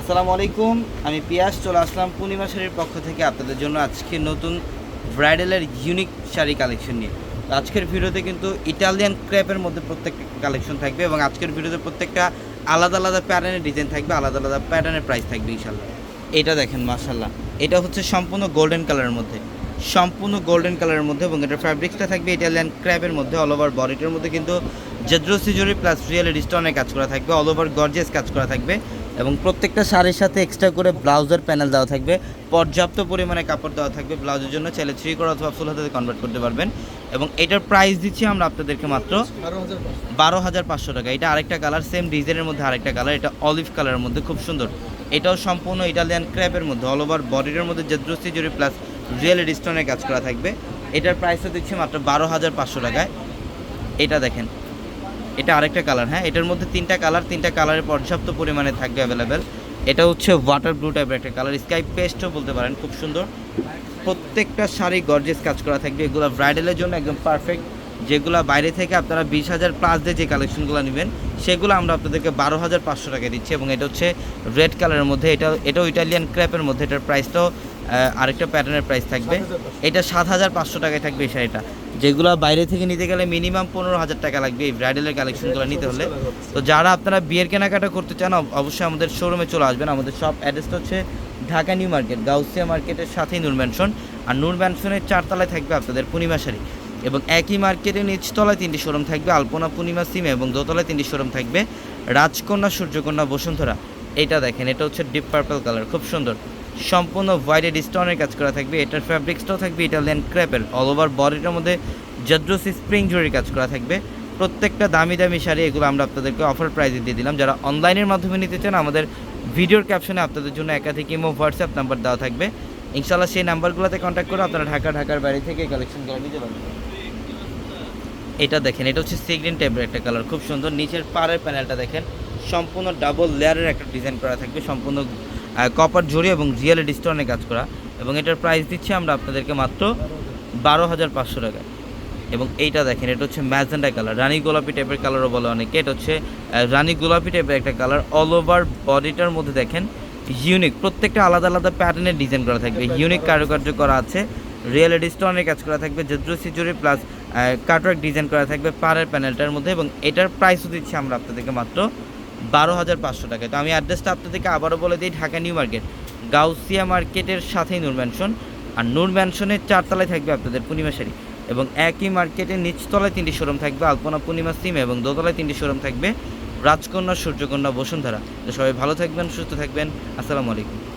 আসসালামু আলাইকুম, আমি পিয়াস, চলে আসলাম পূর্ণিমা শাড়ির পক্ষ থেকে আপনাদের জন্য আজকে নতুন ব্রাইডালের ইউনিক শাড়ি কালেকশন নিয়ে। আজকের ভিডিওতে কিন্তু ইটালিয়ান ক্র্যাপের মধ্যে প্রত্যেকটা কালেকশন থাকবে এবং আজকের ভিডিওতে প্রত্যেকটা আলাদা আলাদা প্যাটার্নের ডিজাইন থাকবে, আলাদা আলাদা প্যাটার্নের প্রাইস থাকবে ইনশাল্লাহ এটা দেখেন মাশাল্লাহ এটা হচ্ছে সম্পূর্ণ গোল্ডেন কালারের মধ্যে। সম্পূর্ণ গোল্ডেন কালারের মধ্যে এবং এটার ফ্যাব্রিক্সটা থাকবে ইটালিয়ান ক্র্যাপের মধ্যে অল ওভার বডিটার মধ্যে কিন্তু জেদ্রো সিজরি প্লাস রিয়েল স্টোনের কাজ করা থাকবে অল ওভার গর্জেস কাজ করা থাকবে। এবং প্রত্যেকটা শাড়ির সাথে এক্সট্রা করে ব্লাউজের প্যানেল দেওয়া থাকবে। পর্যাপ্ত পরিমাণে কাপড় দেওয়া থাকবে ব্লাউজের জন্য। চাইলে থ্রি করে অথবা ফুল হাতে কনভার্ট করতে পারবেন। এবং এটার প্রাইস দিচ্ছি আমরা আপনাদেরকে মাত্র বারো হাজার পাঁচশো টাকা। এটা আরেকটা কালার সেম ডিজাইনের মধ্যে আরেকটা কালার এটা অলিভ কালারের মধ্যে খুব সুন্দর। এটাও সম্পূর্ণ ইটালিয়ান ক্র্যাপের মধ্যে অল ওভার বডির মধ্যে জেদ্রোসি জুড়ি প্লাস রিয়েল স্টোনের কাজ করা থাকবে। এটার প্রাইসও দিচ্ছি মাত্র বারো হাজার পাঁচশো টাকায়। এটা দেখেন এটা আরেকটা কালার হ্যাঁ? এটার মধ্যে তিনটা কালার তিনটা কালারের পর্যাপ্ত পরিমাণে থাকবে অ্যাভেলেবেল এটা হচ্ছে ওয়াটার ব্লু টাইপের একটা কালার স্কাই পেস্টও বলতে পারেন, খুব সুন্দর। প্রত্যেকটা শাড়ি গর্জেস কাজ করা থাকবে, এগুলো ব্রাইডালের জন্য একদম পারফেক্ট যেগুলো বাইরে থেকে আপনারা বিশ হাজার প্লাস দিয়ে যে কালেকশনগুলো নেবেন, সেগুলো আমরা আপনাদেরকে বারো হাজার পাঁচশো টাকা দিচ্ছি এবং এটা হচ্ছে রেড কালারের মধ্যে, এটা, এটাও ইটালিয়ান ক্র্যাপের মধ্যে, এটার প্রাইসটাও আরেকটা প্যাটার্নের প্রাইস থাকবে। এটা সাত হাজার পাঁচশো টাকায় থাকবে এই শাড়িটা। যেগুলো বাইরে থেকে নিতে গেলে মিনিমাম পনেরো হাজার টাকা লাগবে এই ব্রাইডালের কালেকশনগুলো নিতে হলে। তো যারা আপনারা বিয়ের কেনাকাটা করতে চান অবশ্যই আমাদের শোরুমে চলে আসবেন। আমাদের সব অ্যাড্রেসটা হচ্ছে ঢাকা নিউ মার্কেট, গাউসিয়া মার্কেটের সাথেই নূর ম্যানশন আর নূর ম্যানশনের চারতলায় থাকবে আপনাদের পূর্ণিমা শাড়ি। এবং একই মার্কেটের নিচতলায় তিনটি শোরুম থাকবে, আলপনা পূর্ণিমা সিমে এবং দোতলায় তিনটি শোরুম থাকবে। রাজকন্যা, সূর্যকন্যা, বসুন্ধরা এটা দেখেন, এটা হচ্ছে ডিপ পার্পল কালার খুব সুন্দর। সম্পূর্ণ হোয়াইটেড স্টোনের কাজ করা থাকবে। এটার ফ্যাব্রিক্সটাও থাকবে ইটালিয়ান ক্র্যাপের অল ওভার বডিটার মধ্যে জদ্রসি স্প্রিং জুড়ির কাজ করা থাকবে। প্রত্যেকটা দামি দামি শাড়ি এগুলো আমরা আপনাদেরকে অফার প্রাইসে দিয়ে দিলাম। যারা অনলাইনের মাধ্যমে নিতে চান, আমাদের ভিডিওর ক্যাপশনে আপনাদের জন্য একাধিক ইমো হোয়াটসঅ্যাপ নাম্বার দেওয়া থাকবে। ইনশাল্লাহ সেই নাম্বারগুলোতে কন্ট্যাক্ট করে আপনারা ঢাকা, ঢাকার বাড়ি থেকে কালেকশনগুলো নিতে পারবেন। এটা দেখেন, এটা হচ্ছে সিগ্রিন টাইপের একটা কালার খুব সুন্দর। নিচের পাড়ের প্যানেলটা দেখেন, সম্পূর্ণ ডাবল লেয়ারের একটা ডিজাইন করা থাকবে, সম্পূর্ণ কপার জড়ি এবং রিয়েল স্টোনে কাজ করা। এবং এটার প্রাইস দিচ্ছি আমরা আপনাদেরকে মাত্র বারো হাজার পাঁচশো টাকায় এবং এইটা দেখেন, এটা হচ্ছে ম্যাজেন্ডা কালার রানী গোলাপি টাইপের কালারও বলে অনেকে। এটা হচ্ছে রানী গোলাপি টাইপের একটা কালার অল ওভার বডিটার মধ্যে দেখেন ইউনিক প্রত্যেকটা আলাদা আলাদা প্যাটার্নের ডিজাইন করা থাকবে। ইউনিক কারুকার্য করা আছে। রিয়েল স্টোনের কাজ করা থাকবে। জদ্রু সিজুরি প্লাস কাটওয়ার্ক ডিজাইন করা থাকবে পাড়ের প্যানেলটার মধ্যে। এবং এটার প্রাইসও দিচ্ছি আমরা আপনাদেরকে মাত্র বারো হাজার পাঁচশো টাকায়। তো আমি অ্যাড্রেসটা আপনাদেরকে আবারও বলে দিই, ঢাকা নিউ মার্কেট, গাউসিয়া মার্কেটের সাথেই নূর ম্যানশন আর নূর ম্যানশনের চারতলায় থাকবে আপনাদের পূর্ণিমা শাড়ি এবং একই মার্কেটের নিচতলায় তিনটি শোরুম থাকবে, আলপনা পূর্ণিমা সিম এবং দোতলায় তিনটি শোরুম থাকবে রাজকন্যা, সূর্যকন্যা, বসুন্ধরা। তো সবাই ভালো থাকবেন, সুস্থ থাকবেন। আসসালামু আলাইকুম।